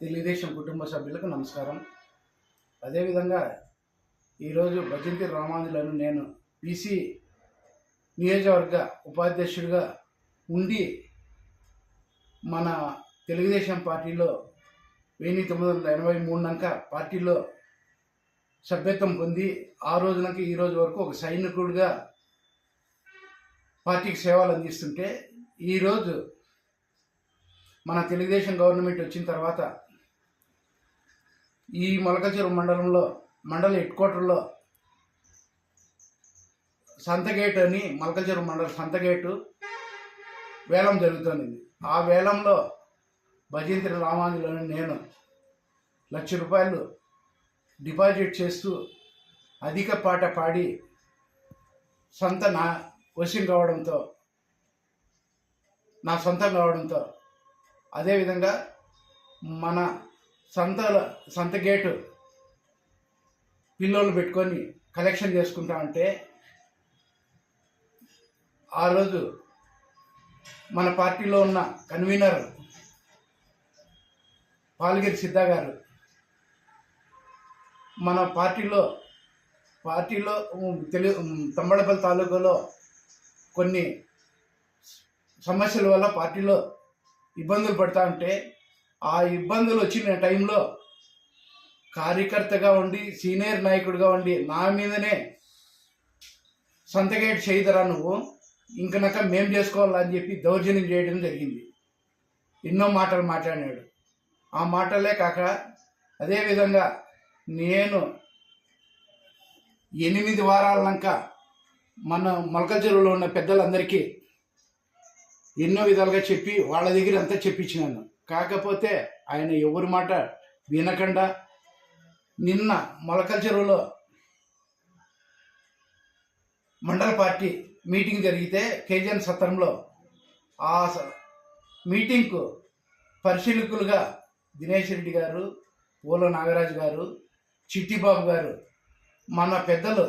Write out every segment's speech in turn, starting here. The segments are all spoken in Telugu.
తెలుగుదేశం కుటుంబ సభ్యులకు నమస్కారం. అదేవిధంగా ఈరోజు భజంతి రామాంజులను నేను బీసీ నియోజకవర్గ ఉపాధ్యక్షుడిగా ఉండి మన తెలుగుదేశం పార్టీలో వెయ్యి తొమ్మిది వందల ఎనభై మూడునాక పార్టీలో సభ్యత్వం పొంది ఆ రోజునకి ఈ రోజు వరకు ఒక సైనికుడిగా పార్టీకి సేవలు అందిస్తుంటే ఈరోజు మన తెలుగుదేశం గవర్నమెంట్ వచ్చిన తర్వాత ఈ మొలకచెరు మండలంలో మండల హెడ్ క్వార్టర్లో సంతగేట్ అని మొలకచెరు మండల సంతగేటు వేలం జరుగుతుంది. ఆ వేలంలో భజంత్రి రామాంజులని నేను లక్ష రూపాయలు డిపాజిట్ చేస్తూ అధిక పాట పాడి సొంత నా వశం కావడంతో నా సొంతం కావడంతో అదేవిధంగా మన సంత సంత గేటు పిల్లోళ్ళు పెట్టుకొని కలెక్షన్ చేసుకుంటా ఉంటే ఆ రోజు మన పార్టీలో ఉన్న కన్వీనర్ పాలగిరి సిద్ధ గారు మన పార్టీలో పార్టీలో తెలు తమ్మడపల్లి తాలూకాలో కొన్ని సమస్యల వల్ల పార్టీలో ఇబ్బందులు పడతా ఉంటే ఆ ఇబ్బందులు వచ్చిన టైంలో కార్యకర్తగా ఉండి సీనియర్ నాయకుడిగా ఉండి నా మీదనే సంతగేట్ చేయదరా నువ్వు? ఇంకనక మేం చేసుకోవాలని చెప్పి దౌర్జన్యం చేయడం జరిగింది. ఎన్నో మాటలు మాట్లాడినాడు. ఆ మాటలే కాక అదేవిధంగా నేను ఎనిమిది వారాలనాక మన మొలక చెరువులో ఉన్న పెద్దలందరికీ ఎన్నో విధాలుగా చెప్పి వాళ్ళ దగ్గర అంతా చెప్పించినాను. కాకపోతే ఆయన ఎవరి మాట వినకుండా నిన్న మొలకల చెరువులో మండల పార్టీ మీటింగ్ జరిగితే కేజీఎన్ సత్రంలో ఆ స- మీటింగ్కు పరిశీలకులుగా దినేష్ రెడ్డి గారు పూల నాగరాజు గారు చిట్టిబాబు గారు మన పెద్దలు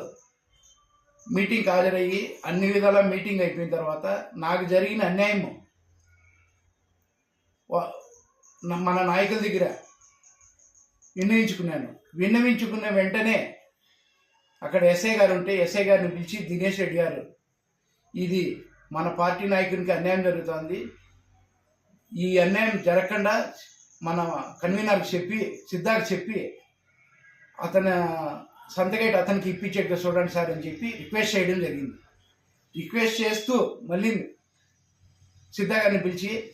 మీటింగ్ హాజరయ్యి అన్ని విధాల మీటింగ్ అయిపోయిన తర్వాత నాకు జరిగిన అన్యాయము. మన నాయకుల దగ్గర విన్నవించుకున్నాను విన్నవించుకున్న వెంటనే అక్కడ ఎస్ఐ గారు ఉంటే ఎస్ఐ గారిని పిలిచి దినేష్ రెడ్డి గారు ఇది మన పార్టీ నాయకునికి అన్యాయం జరుగుతోంది. ఈ అన్యాయం జరగకుండా మన కన్వీనర్కి చెప్పి సిద్ధాకి చెప్పి అతను సంతగేట్ అతనికి ఇప్పించేట్టుగా చూడండి సార్ అని చెప్పి రిక్వెస్ట్ చేయడం జరిగింది. రిక్వెస్ట్ చేస్తూ మళ్ళీ సిద్ధా గారిని పిలిచి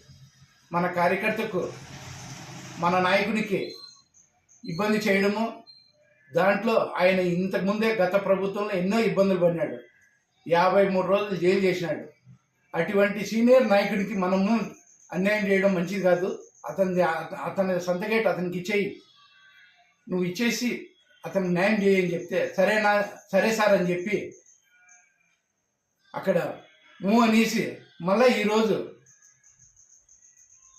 మన కార్యకర్తకు మన నాయకునికి ఇబ్బంది చేయడము దాంట్లో ఆయన ఇంతకుముందే గత ప్రభుత్వంలో ఎన్నో ఇబ్బందులు పడినాడు. యాభై మూడు రోజులు జైలు చేసినాడు. అటువంటి సీనియర్ నాయకుడికి మనము అన్యాయం చేయడం మంచిది కాదు. అతని అతని సంతగేట్ అతనికి ఇచ్చేయి. నువ్వు ఇచ్చేసి అతను న్యాయం చేయని చెప్తే సరేనా సరే సార్ అని చెప్పి అక్కడ ఊ అనేసి మళ్ళీ ఈరోజు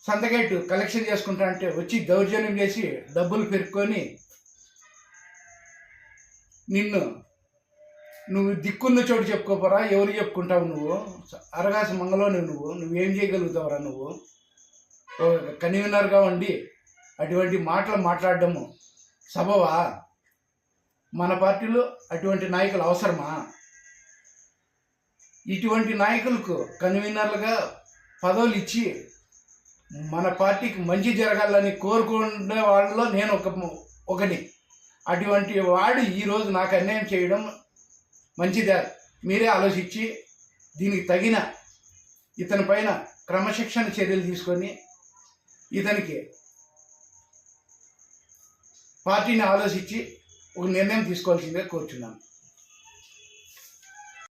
సంతగేటు కలెక్షన్ చేసుకుంటా అంటే వచ్చి దౌర్జన్యం చేసి డబ్బులు పెరుక్కొని నిన్ను నువ్వు దిక్కున్న చోటు చెప్పుకోపోరా ఎవరు చెప్పుకుంటావు నువ్వు? అరగాసి మంగలోని నువ్వు నువ్వేం చేయగలుగుతావురా నువ్వు? ఓ కన్వీనర్గా ఉండి అటువంటి మాటలు మాట్లాడడము సబవా మన పార్టీలో అటువంటి నాయకులు అవసరమా? ఇటువంటి నాయకులకు కన్వీనర్లుగా పదవులు ఇచ్చి మన పార్టీకి మంచి జరగాలని కోరుకునే వాళ్ళలో నేను ఒక ఒకటి అటువంటి వాడు ఈరోజు నాకు అన్యాయం చేయడం మంచిదే. మీరే ఆలోచించి దీనికి తగిన ఇతని పైన క్రమశిక్షణ చర్యలు తీసుకొని ఇతనికి పార్టీని ఆలోచించి ఒక నిర్ణయం తీసుకోవాల్సిందిగా కోరుచున్నాను.